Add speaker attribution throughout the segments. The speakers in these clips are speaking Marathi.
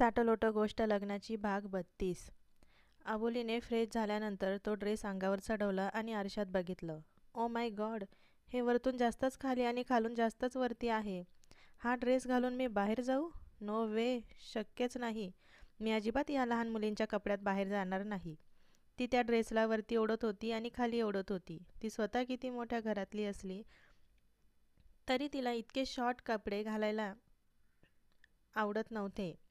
Speaker 1: साटलोटं गोष्ट लग्नाची भाग बत्तीस. अबोलीने फ्रेश झाल्यानंतर तो ड्रेस अंगावर चढवला आणि आरशात बघितलं. ओ माय गॉड हे वरतून जास्तच खाली आणि खालून जास्तच वरती आहे. हा ड्रेस घालून मी बाहेर जाऊ? नो वे शक्यच नाही. मी अजिबात या लहान मुलींच्या कपड्यात बाहेर जाणार नाही. ती त्या ड्रेसला वरती ओढत होती आणि खाली ओढत होती. ती स्वतः किती मोठ्या घरातली असली तरी तिला इतके शॉर्ट कपडे घालायला आवडत नव्हते.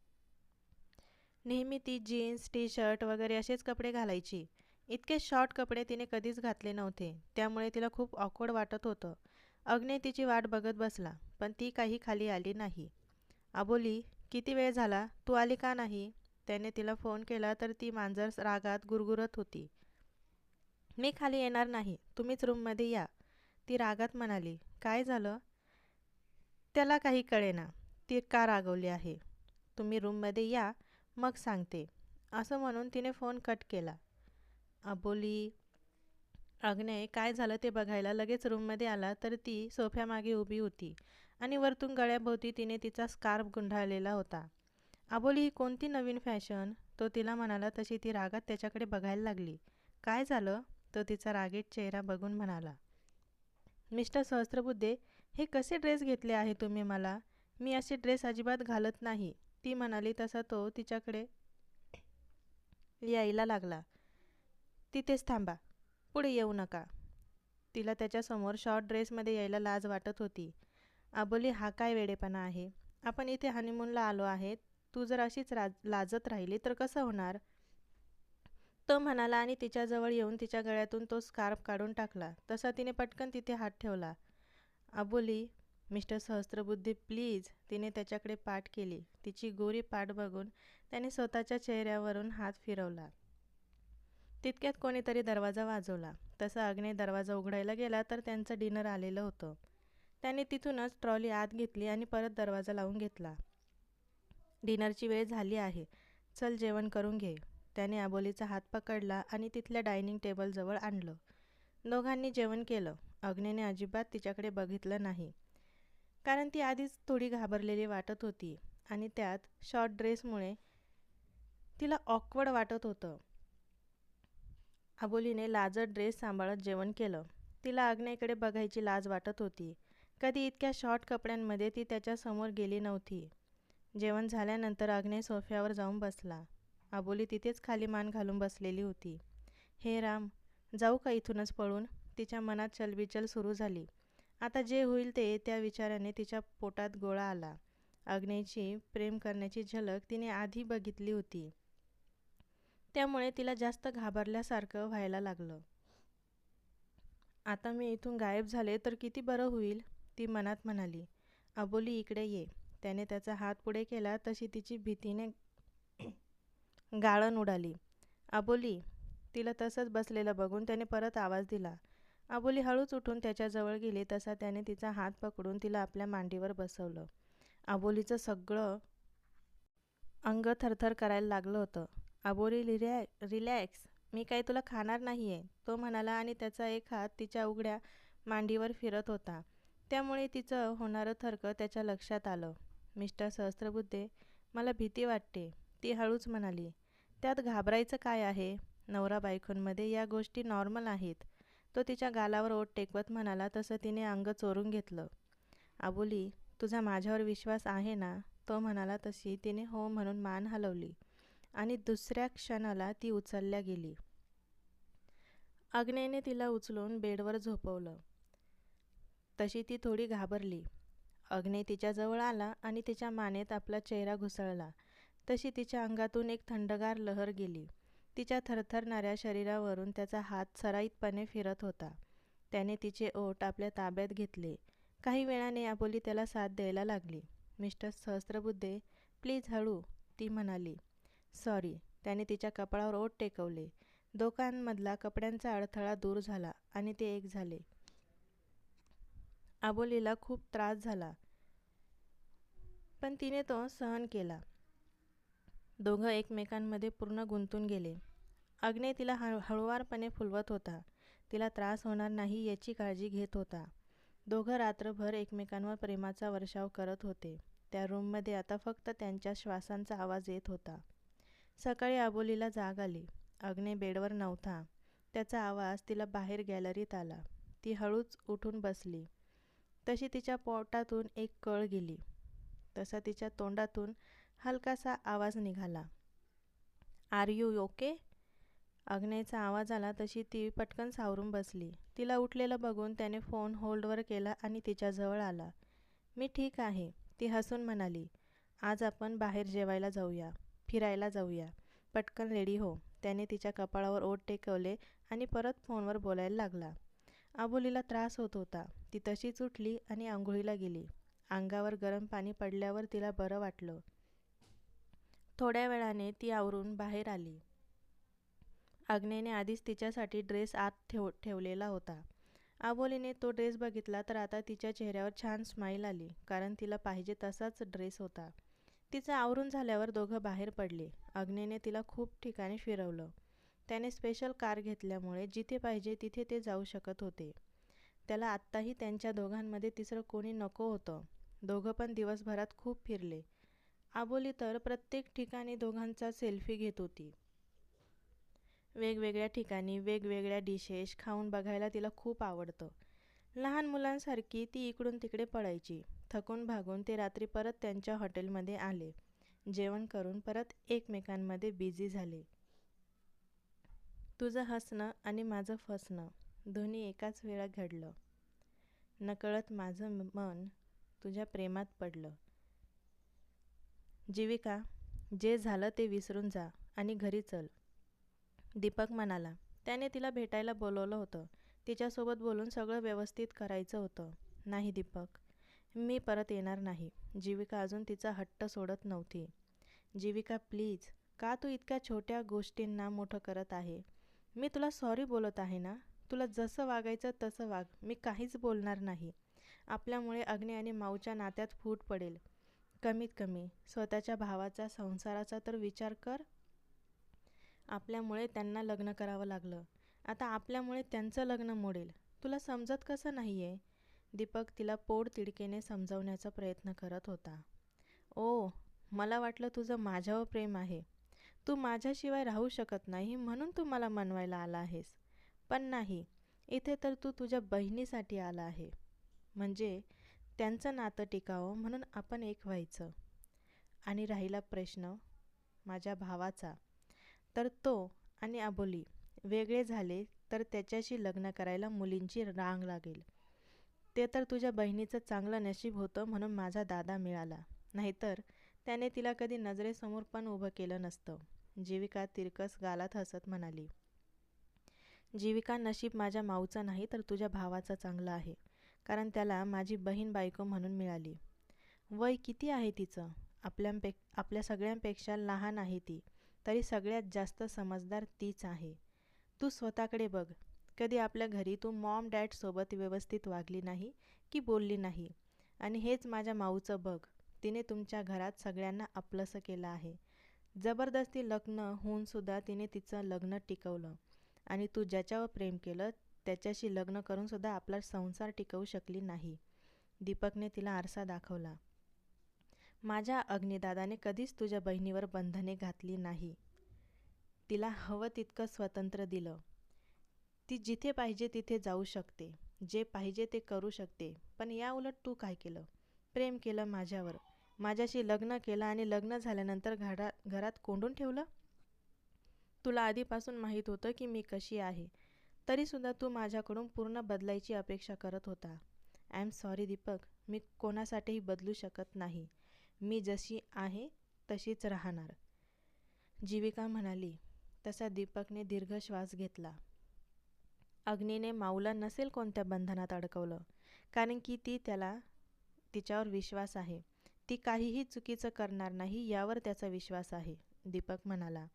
Speaker 1: नेहमी ती जीन्स टी शर्ट वगैरे असेच कपडे घालायची. इतके शॉर्ट कपडे तिने कधीच घातले नव्हते. त्यामुळे तिला खूप ऑकवर्ड वाटत होतं. अग्ने तिची वाट बघत बसला पण ती काही खाली आली नाही. आबोली किती वेळ झाला? तू आली का नाही? त्याने तिला फोन केला तर ती मांजर रागात गुरगुरत होती. मी खाली येणार नाही. तुम्हीच रूममध्ये या. ती रागात म्हणाली काय झालं? त्याला काही कळेना. ती का रागवली आहे? तुम्ही रूममध्ये या. मग सांगते. असं म्हणून तिने फोन कट केला. अबोली अग्नय काय झालं ते बघायला? लगेच रूममध्ये आला तर ती सोफ्यामागे उभी होती आणि वरतून गळ्याभोवती तिने तिचा स्कार्फ गुंढाळलेला होता. अबोली ही कोणती नवीन फॅशन? तो तिला म्हणाला तशी ती रागात त्याच्याकडे बघायला लागली. काय झालं? तो तिचा रागीट चेहरा बघून म्हणाला. मिस्टर सहस्त्रबुद्धे हे कसे ड्रेस घेतले आहे तुम्ही मला? मी असे ड्रेस अजिबात घालत नाही. ती म्हणाली तसा तो तिच्याकडे यायला लागला. तिथेच थांबा. पुढे येऊ नका. तिला त्याच्यासमोर शॉर्ट ड्रेसमध्ये यायला लाज वाटत होती. आबोली हा काय वेडेपणा आहे? आपण इथे हनीमूनला आलो आहे. तू जर अशीच राज लाजत राहिली तर कसं होणार? तो म्हणाला आणि तिच्याजवळ येऊन तिच्या गळ्यातून तो स्कार्फ काढून टाकला. तसा तिने पटकन तिथे हात ठेवला. आबोली मिस्टर सहस्त्रबुद्धी प्लीज तिने त्याच्याकडे पाठ केली. तिची गोरी पाठ बघून त्याने स्वतःच्या चेहऱ्यावरून हात फिरवला. तितक्यात कोणीतरी दरवाजा वाजवला. तसा अग्ने दरवाजा उघडायला गेला तर त्यांचं डिनर आलेलं होतं. त्याने तिथूनच ट्रॉली आत घेतली आणि परत दरवाजा लावून घेतला. डिनरची वेळ झाली आहे. चल जेवण करून घे. त्याने आबोलीचा हात पकडला आणि तिथल्या डायनिंग टेबलजवळ आणलं. दोघांनी जेवण केलं. अग्नेने अजिबात तिच्याकडे बघितलं नाही. कारण ती आधीच थोडी घाबरलेली वाटत होती आणि त्यात शॉर्ट ड्रेसमुळे तिला ऑकवर्ड वाटत होतं. अबोलीने लाजत ड्रेस सांभाळत जेवण केलं. तिला आग्नेकडे बघायची लाज वाटत होती. कधी इतक्या शॉर्ट कपड्यांमध्ये ती त्याच्यासमोर गेली नव्हती. जेवण झाल्यानंतर आग्ने सोफ्यावर जाऊन बसला. अबोली तिथेच खाली मान घालून बसलेली होती. हे राम जाऊ का इथूनच पळून? तिच्या मनात चलबिचल सुरू झाली. आता जे होईल ते त्या विचाराने तिच्या पोटात गोळा आला. अग्नेची प्रेम करण्याची झलक तिने आधी बघितली होती. त्यामुळे तिला जास्त घाबरल्यासारखं व्हायला लागलं. आता मी इथून गायब झाले तर किती बरं होईल? ती मनात म्हणाली. अबोली इकडे ये. त्याने त्याचा हात पुढे केला तशी तिची भीतीने गाळण उडाली. अबोली तिला तसंच बसलेलं बघून त्याने परत आवाज दिला. आबोली हळूच उठून त्याच्याजवळ गेली तसा त्याने तिचा हात पकडून तिला आपल्या मांडीवर बसवलं. आबोलीचं सगळं अंग थरथर करायला लागलं होतं. आबोली रिलॅ रिलॅक्स मी काही तुला खाणार नाही आहे तो म्हणाला आणि त्याचा एक हात तिच्या उघड्या मांडीवर फिरत होता. त्यामुळे तिचं होणारं थरकं त्याच्या लक्षात आलं. मिस्टर सहस्त्रबुद्धे मला भीती वाटते ती हळूच म्हणाली. त्यात घाबरायचं काय आहे? नवरा बायकोंमध्ये या गोष्टी नॉर्मल आहेत. तो तिच्या गालावर ओठ टेकवत म्हणाला तसं तिने अंग चोरून घेतलं. आबोली तुझा माझ्यावर विश्वास आहे ना? तो म्हणाला तशी. तिने हो म्हणून मान हलवली आणि दुसऱ्या क्षणाला ती उचलल्या गेली. अग्नेने तिला उचलून बेडवर झोपवलं. तशी ती थोडी घाबरली. अग्ने तिच्याजवळ आला आणि तिच्या मानेत आपला चेहरा घुसळला. तशी तिच्या अंगातून एक थंडगार लहर गेली. तिच्या थरथरणाऱ्या शरीरावरून त्याचा हात सराईतपणे फिरत होता. त्याने तिचे ओठ आपल्या ताब्यात घेतले. काही वेळाने आबोली त्याला साथ द्यायला लागली. मिस्टर सहस्त्रबुद्धे प्लीज हळू ती म्हणाली. सॉरी त्याने तिच्या कपाळावर ओठ टेकवले. दोकांमधला कपड्यांचा अडथळा दूर झाला आणि ते एक झाले. आबोलीला खूप त्रास झाला. पण तिने तो सहन केला. दोघं एकमेकांमध्ये पूर्ण गुंतून गेले. अग्ने तिला हळ हळुवारपणे फुलवत होता. तिला त्रास होणार नाही याची काळजी घेत होता. दोघं रात्रभर एकमेकांवर प्रेमाचा वर्षाव करत होते. त्या रूममध्ये आता फक्त त्यांच्या श्वासांचा आवाज येत होता. सकाळी आबोलीला जाग आली. अग्ने बेडवर नव्हता. त्याचा आवाज तिला बाहेर गॅलरीत आला. ती हळूच उठून बसली. तशी तिच्या पोटातून एक कळ गेली. तसा तिच्या तोंडातून हलकासा आवाज निघाला. R you okay? अग्नेचा आवाज आला तशी ती पटकन सावरून बसली. तिला उठलेलं बघून त्याने फोन होल्डवर केला आणि तिच्याजवळ आला. मी ठीक आहे ती हसून म्हणाली. आज आपण बाहेर जेवायला जाऊया. फिरायला जाऊया. पटकन रेडी हो. त्याने तिच्या कपाळावर ओठ टेकवले आणि परत फोनवर बोलायला लागला. आबोलीला त्रास होत होता. ती तशीच उठली आणि आंघोळीला गेली. अंगावर गरम पाणी पडल्यावर तिला बरं वाटलं. थोड्या वेळाने ती आवरून बाहेर आली. आग्नेने आधीच तिच्यासाठी ड्रेस आत ठेव ठेवलेला होता. आबोलीने तो ड्रेस बघितला तर आता तिच्या चेहऱ्यावर छान स्माईल आली कारण तिला पाहिजे तसाच ड्रेस होता. तिचं आवरून झाल्यावर दोघं बाहेर पडले. अग्नेने तिला खूप ठिकाणी फिरवलं. त्याने स्पेशल कार घेतल्यामुळे जिथे पाहिजे तिथे ते जाऊ शकत होते. त्याला आत्ताही त्यांच्या दोघांमध्ये तिसरं कोणी नको होतं. दोघं पण दिवसभरात खूप फिरले. आबोली तर प्रत्येक ठिकाणी दोघांचा सेल्फी घेत होती. वेगवेगळ्या ठिकाणी वेगवेगळ्या डिशेस खाऊन बघायला तिला खूप आवडतं. लहान मुलांसारखी ती इकडून तिकडे पळायची. थकून भागून ते रात्री परत त्यांच्या हॉटेलमध्ये आले. जेवण करून परत एकमेकांमध्ये बिझी झाले. तुझं हसणं आणि माझं फसणं दोन्ही एकाच वेळा घडलं. नकळत माझं मन तुझ्या प्रेमात पडलं. जीविका जे झालं ते विसरून जा आणि घरी चल. दीपक म्हणाला. त्याने तिला भेटायला बोलवलं होतं. तिच्यासोबत बोलून सगळं व्यवस्थित करायचं होतं. नाही दीपक मी परत येणार नाही. जीविका अजून तिचा हट्ट सोडत नव्हती. जीविका प्लीज का तू इतक्या छोट्या गोष्टींना मोठं करत आहे? मी तुला सॉरी बोलत आहे ना? तुला जसं वागायचं तसं वाग. मी काहीच बोलणार नाही. आपल्यामुळे अग्नी आणि माऊच्या नात्यात फूट पडेल. कमीत कमी स्वतःच्या भावाचा संसाराचा तर विचार कर. आपल्यामुळे त्यांना लग्न करावं लागलं. आता आपल्यामुळे त्यांचं लग्न मोडेल. तुला समजत कसं नाही आहे दीपक तिला पोड तिडकेने समजावण्याचा प्रयत्न करत होता. ओ मला वाटलं तुझं माझ्यावर प्रेम आहे. तू माझ्याशिवाय राहू शकत नाही म्हणून तू मला मनवायला आला आहेस. पण नाही इथे तर तू तुझ्या बहिणीसाठी आला आहे. म्हणजे त्यांचं नातं टिकावं म्हणून आपण एक व्हायचं. आणि राहिला प्रश्न माझ्या भावाचा. तर तो आणि अबोली वेगळे झाले तर त्याच्याशी लग्न करायला मुलींची रांग लागेल. ते तर तुझ्या बहिणीचं चांगलं नशीब होतं म्हणून माझा दादा मिळाला. नाहीतर त्याने तिला कधी नजरेसमोर पण उभं केलं नसतं. जीविका तिरकस गालात हसत म्हणाली जीविका नशीब माझ्या माऊचा नाही तर तुझ्या भावाचं चांगलं आहे. कारण त्याला माझी बहीण बायको म्हणून मिळाली. वय किती आहे तिचं? आपल्यापे आपल्या सगळ्यांपेक्षा लहान आहे ती. तरी सगळ्यात जास्त समजदार तीच आहे. तू स्वतःकडे बघ. कधी आपल्या घरी तू मॉम डॅडसोबत व्यवस्थित वागली नाही की बोलली नाही? आणि हेच माझ्या माऊचं बघ. तिने तुमच्या घरात सगळ्यांना आपलंसं केलं आहे. जबरदस्ती लग्न होऊनसुद्धा तिने तिचं लग्न टिकवलं. आणि तू ज्याच्यावर प्रेम केलं त्याच्याशी लग्न करूनसुद्धा आपला संसार टिकवू शकली नाही. दीपकने तिला आरसा दाखवला. माझ्या अग्निदादाने कधीच तुझ्या बहिणीवर बंधने घातली नाही. तिला हवं तितकं स्वतंत्र दिलं. ती जिथे पाहिजे तिथे जाऊ शकते. जे पाहिजे ते करू शकते. पण या उलट तू काय केलं? प्रेम केलं माझ्यावर. माझ्याशी लग्न केलं आणि लग्न झाल्यानंतर घरा घरात कोंडून ठेवलं? तुला आधीपासून माहीत होतं की मी कशी आहे. तरीसुद्धा तू माझ्याकडून पूर्ण बदलायची अपेक्षा करत होता. I am sorry Deepak. मी कोणासाठीही बदलू शकत नाही. मी जशी आहे तशीच राहणार. जीविका म्हणाली तसा दीपकने दीर्घ श्वास घेतला. अग्नीने माऊला नसेल कोणत्या बंधनात अडकवलं कारण की ती त्याला तिच्यावर विश्वास आहे. ती काहीही चुकीचं करणार नाही यावर त्याचा विश्वास आहे दीपक म्हणाला.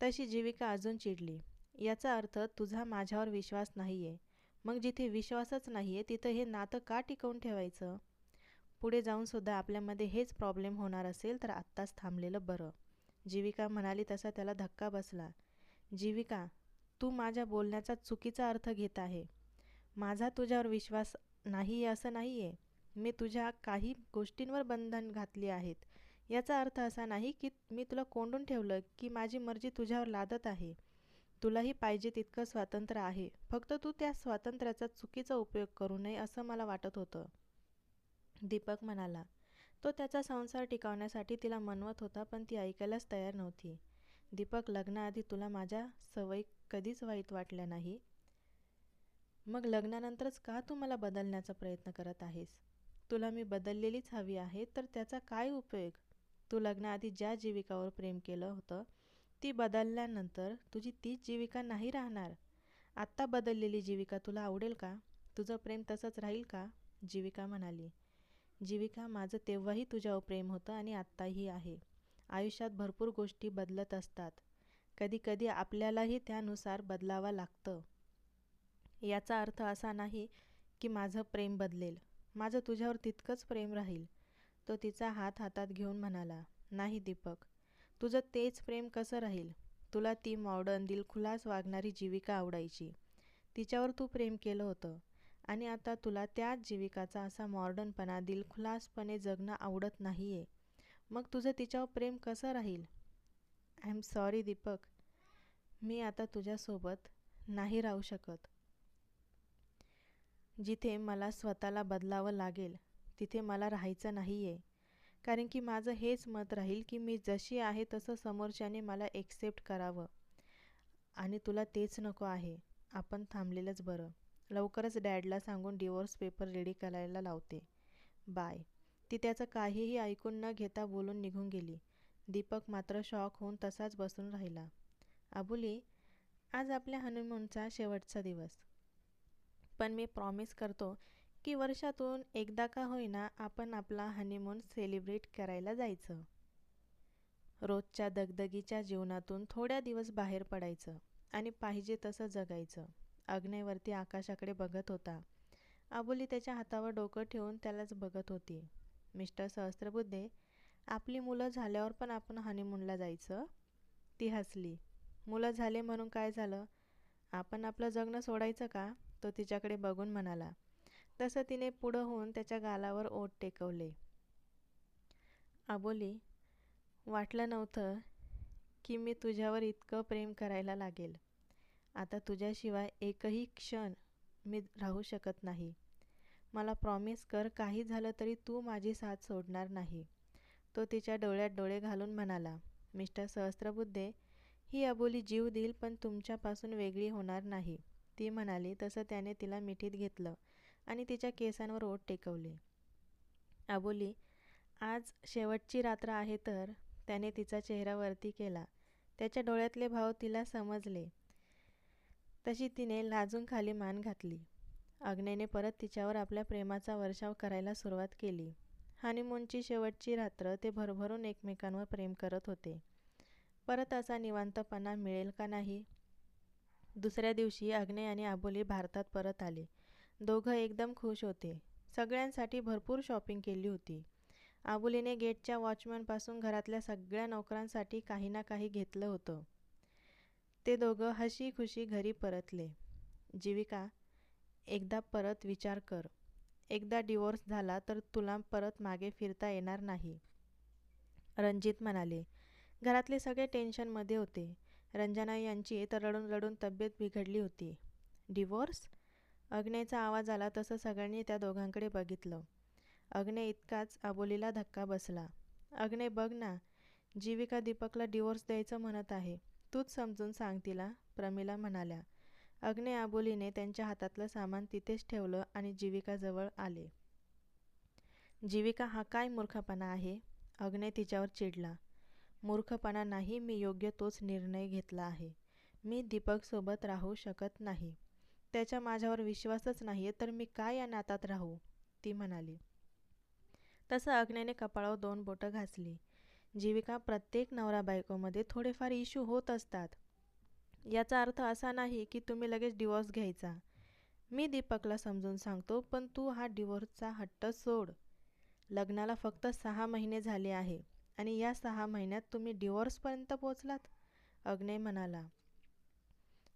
Speaker 1: तशी जीविका अजून चिडली. याचा अर्थ तुझा माझ्यावर विश्वास नाही आहे मग जिथे विश्वासच नाही आहे तिथं हे नातं का टिकवून ठेवायचं? पुढे जाऊनसुद्धा आपल्यामध्ये हेच प्रॉब्लेम होणार असेल तर आत्ताच थांबलेलं बरं. जीविका म्हणाली तसा त्याला धक्का बसला. जीविका तू माझ्या बोलण्याचा चुकीचा अर्थ घेत आहे. माझा तुझ्यावर विश्वास नाही असं नाही आहे मी तुझ्या काही गोष्टींवर बंधन घातली आहेत. याचा अर्थ असा नाही की मी तुला कोंडून ठेवलं की माझी मर्जी तुझ्यावर लादत आहे. तुलाही पाहिजे तितकं स्वातंत्र्य आहे. फक्त तू त्या स्वातंत्र्याचा चुकीचा उपयोग करू नये असं मला वाटत होतं. दीपक म्हणाला तो त्याचा संसार टिकवण्यासाठी तिला मनवत होता पण ती ऐकायलाच तयार नव्हती. दीपक लग्नाआधी तुला माझ्या सवयी कधीच वाईट वाटल्या नाही? मग लग्नानंतरच का तू मला बदलण्याचा प्रयत्न करत आहेस? तुला मी बदललेलीच हवी आहे तर त्याचा काय उपयोग? तू लग्नाआधी ज्या जीविकावर प्रेम केलं होतं ती बदलल्यानंतर तुझी तीच जीविका नाही राहणार. आत्ता बदललेली जीविका तुला आवडेल का? तुझं प्रेम तसंच राहील का? जीविका म्हणाली. जीविका माझं तेव्हाही तुझ्यावर प्रेम होतं आणि आत्ताही आहे. आयुष्यात भरपूर गोष्टी बदलत असतात. कधीकधी आपल्यालाही त्यानुसार बदलावं लागतं. याचा अर्थ असा नाही की माझं प्रेम बदलेल. माझं तुझ्यावर तितकंच प्रेम राहील. तो तिचा हात हातात घेऊन म्हणाला नाही दीपक तुझं तेच प्रेम कसं राहील? तुला ती मॉडर्न दिलखुलास वागणारी जीविका आवडायची. तिच्यावर तू प्रेम केलं होतं. आणि आता तुला त्याच जीविकाचा असा मॉर्डनपणा दिलखुलासपणे जगणं आवडत नाही आहे मग तुझं तिच्यावर प्रेम कसं राहील? I am sorry Deepak. मी आता तुझ्यासोबत नाही राहू शकत. जिथे मला स्वतःला बदलावं लागेल तिथे मला राहायचं नाही आहे कारण की माझं हेच मत राहील की मी जशी आहे तसं समोरच्याने मला एक्सेप्ट करावं. आणि तुला तेच नको आहे. आपण थांबलेलंच बरं. लवकरच डॅडला सांगून डिवोर्स पेपर रेडी करायला लावते. बाय. ती त्याचं काहीही ऐकून न घेता बोलून निघून गेली. दीपक मात्र शॉक होऊन तसाच बसून राहिला. अबुली आज आपल्या हनुमूनचा शेवटचा दिवस. पण मी प्रॉमिस करतो की वर्षातून एकदा का होईना आपण आपला हनीमून सेलिब्रेट करायला जायचं. रोजच्या दगदगीच्या जीवनातून थोड्या दिवस बाहेर पडायचं आणि पाहिजे तसं जगायचं. अग्नेवरती आकाशाकडे बघत होता. आबोली त्याच्या हातावर डोकं ठेवून त्यालाच बघत होती. मिस्टर सहस्त्रबुद्धे आपली मुलं झाल्यावर पण आपण हनीमूनला जायचं? ती हसली. मुलं झाले म्हणून काय झालं? आपण आपलं जगणं सोडायचं का? तो तिच्याकडे बघून म्हणाला. तसं तिने पुढं होऊन त्याच्या गालावर ओठ टेकवले. आबोली वाटलं नव्हतं की मी तुझ्यावर इतकं प्रेम करायला लागेल. आता तुझ्याशिवाय एकही क्षण मी राहू शकत नाही. मला प्रॉमिस कर काही झालं तरी तू माझी साथ सोडणार नाही. तो तिच्या डोळ्यात डोळे घालून म्हणाला मिस्टर सहस्त्रबुद्धे ही अबोली जीव देईल पण तुमच्यापासून वेगळी होणार नाही. ती म्हणाली तसं त्याने तिला मिठीत घेतलं आणि तिच्या केसांवर ओठ टेकवले. अबोली आज शेवटची रात्र आहे तर त्याने तिचा चेहरा वरती केला. त्याच्या डोळ्यातले भाव तिला समजले. तशी तिने लाजून खाली मान घातली. अग्नेने परत तिच्यावर आपल्या प्रेमाचा वर्षाव करायला सुरुवात केली. हनीमूनची शेवटची रात्र ते भरभरून एकमेकांवर प्रेम करत होते. परत असा निवांतपणा मिळेल का नाही? दुसऱ्या दिवशी अग्ने आणि आबोली भारतात परत आले. दोघं एकदम खुश होते. सगळ्यांसाठी भरपूर शॉपिंग केली होती. आबुलीने गेटच्या वॉचमॅनपासून घरातल्या सगळ्या नोकरांसाठी काही ना काही घेतलं होतं. ते दोघं हशी खुशी घरी परतले. जीविका एकदा परत विचार कर. एकदा डिवोर्स झाला तर तुला परत मागे फिरता येणार नाही. रणजित म्हणाले. घरातले सगळे टेन्शनमध्ये होते. रंजना यांची तर रडून रडून तब्येत बिघडली होती. डिवोर्स अग्नेचा आवाज आला तसं सगळ्यांनी त्या दोघांकडे बघितलं. अग्ने इतकाच आबोलीला धक्का बसला. अग्ने बघ ना. जीविका दीपकला डिवोर्स द्यायचं म्हणत आहे. तूच समजून सांग तिला प्रमिला म्हणाल्या. अग्ने आबोलीने त्यांच्या हातातलं सामान तिथेच ठेवलं आणि जीविकाजवळ आले. जीविका हा काय मूर्खपणा आहे? अग्ने तिच्यावर चिडला. मूर्खपणा नाही मी योग्य तोच निर्णय घेतला आहे. मी दीपकसोबत राहू शकत नाही. त्याच्या माझ्यावर विश्वासच नाही तर मी काय या नातात राहू? ती म्हणाली. तसं अग्नेने कपाळावर दोन बोटं घासली. जीविका प्रत्येक नवरा बायकोमध्ये थोडेफार इश्यू होत असतात. याचा अर्थ असा नाही की तुम्ही लगेच डिवोर्स घ्यायचा. मी दीपकला समजून सांगतो पण तू हा डिवोर्सचा हट्ट सोड. लग्नाला फक्त सहा महिने झाले आहे आणि या सहा महिन्यात तुम्ही डिवोर्सपर्यंत पोचलात अग्नय म्हणाला.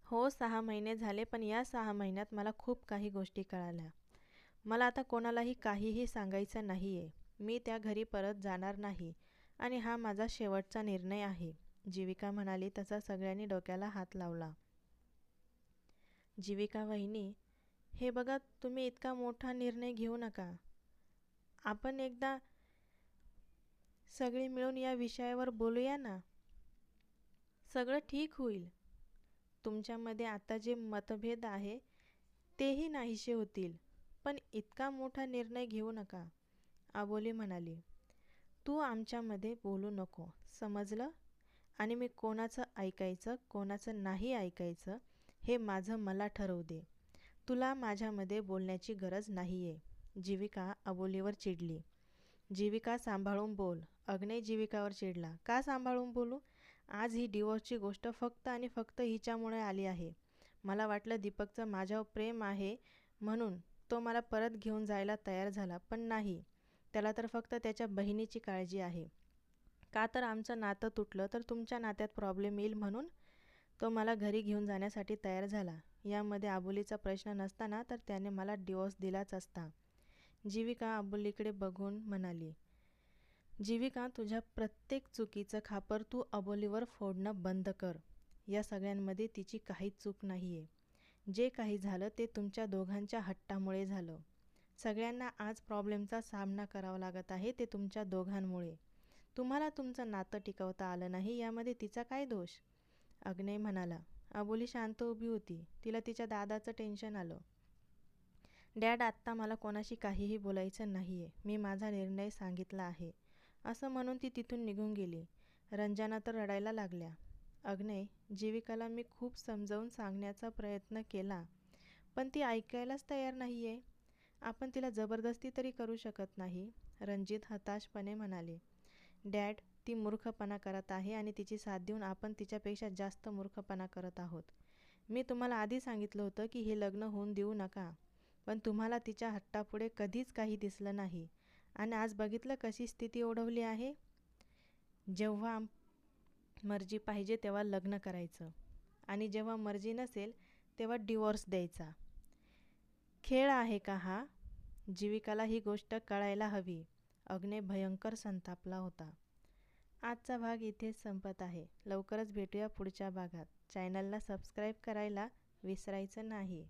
Speaker 1: हो सहा महिने झाले पण या सहा महिन्यात मला खूप काही गोष्टी कळाल्या. मला आता कोणालाही काहीही सांगायचं नाही आहे मी त्या घरी परत जाणार नाही. आणि हा माझा शेवटचा निर्णय आहे. जीविका म्हणाली तसा सगळ्यांनी डोक्याला हात लावला. जीविका वहिनी हे बघा तुम्ही इतका मोठा निर्णय घेऊ नका. आपण एकदा सगळे मिळून या विषयावर बोलूया ना? सगळं ठीक होईल. तुमच्यामध्ये आता जे मतभेद आहे तेही नाहीसे होतील. पण इतका मोठा निर्णय घेऊ नका आबोली म्हणाली. तू आमच्यामध्ये बोलू नको. समजलं? आणि मी कोणाचं ऐकायचं कोणाचं नाही ऐकायचं हे माझं मला ठरवू दे. तुला माझ्यामध्ये बोलण्याची गरज नाही आहे जीविका अबोलीवर चिडली. जीविका सांभाळून बोल. अग्नय जीविकावर चिडला. का सांभाळून बोलू? आज ही डिवोर्सची गोष्ट फक्त आणि फक्त हिच्यामुळे आली आहे. मला वाटलं दीपकचं माझ्यावर प्रेम आहे म्हणून तो मला परत घेऊन जायला तयार झाला पण नाही. त्याला तर फक्त त्याच्या बहिणीची काळजी आहे. का तर आमचं नातं तुटलं तर तुमच्या नात्यात प्रॉब्लेम येईल म्हणून तो मला घरी घेऊन जाण्यासाठी तयार झाला. यामध्ये आबोलीचा प्रश्न नसताना तर त्याने मला डिवोर्स दिलाच असता. जीविका अबोलीकडे बघून म्हणाली जीविका तुझ्या प्रत्येक चुकीचं खापर तू अबोलीवर फोडणं बंद कर. या सगळ्यांमध्ये तिची काहीच चूक नाही आहे जे काही झालं ते तुमच्या दोघांच्या हट्टामुळे झालं. सगळ्यांना आज प्रॉब्लेमचा सामना करावा लागत आहे ते तुमच्या दोघांमुळे. तुम्हाला तुमचं नातं टिकवता आलं नाही यामध्ये तिचा काय दोष? अग्नेय म्हणाला अबोली शांत उभी होती. तिला तिच्या दादाचं टेन्शन आलं. डॅड आत्ता मला कोणाशी काहीही बोलायचं नाही आहे मी माझा निर्णय सांगितला आहे. असं म्हणून ती तिथून निघून गेली. रंजना तर रडायला लागल्या. अग्नय जीविकाला मी खूप समजावून सांगण्याचा प्रयत्न केला पण ती ऐकायलाच तयार नाही आहे आपण तिला जबरदस्ती तरी करू शकत नाही रणजित हताशपणे म्हणाले. डॅड ती मूर्खपणा करत आहे आणि तिची साथ देऊन आपण तिच्यापेक्षा जास्त मूर्खपणा करत आहोत. मी तुम्हाला आधी सांगितलं होतं की हे लग्न होऊन देऊ नका पण तुम्हाला तिच्या हट्टापुढे कधीच काही दिसलं नाही. आणि आज बघितलं कशी स्थिती ओढवली आहे? जेव्हा मर्जी पाहिजे तेव्हा लग्न करायचं. आणि जेव्हा मर्जी नसेल तेव्हा डिवोर्स द्यायचा. खेळ आहे का हा? जीविकाला ही गोष्ट कळायला हवी. अग्ने भयंकर संतापला होता. आजचा भाग इथेच संपत आहे. लवकरच भेटूया पुढच्या भागात. चॅनलला सबस्क्राईब करायला विसरायचं नाही.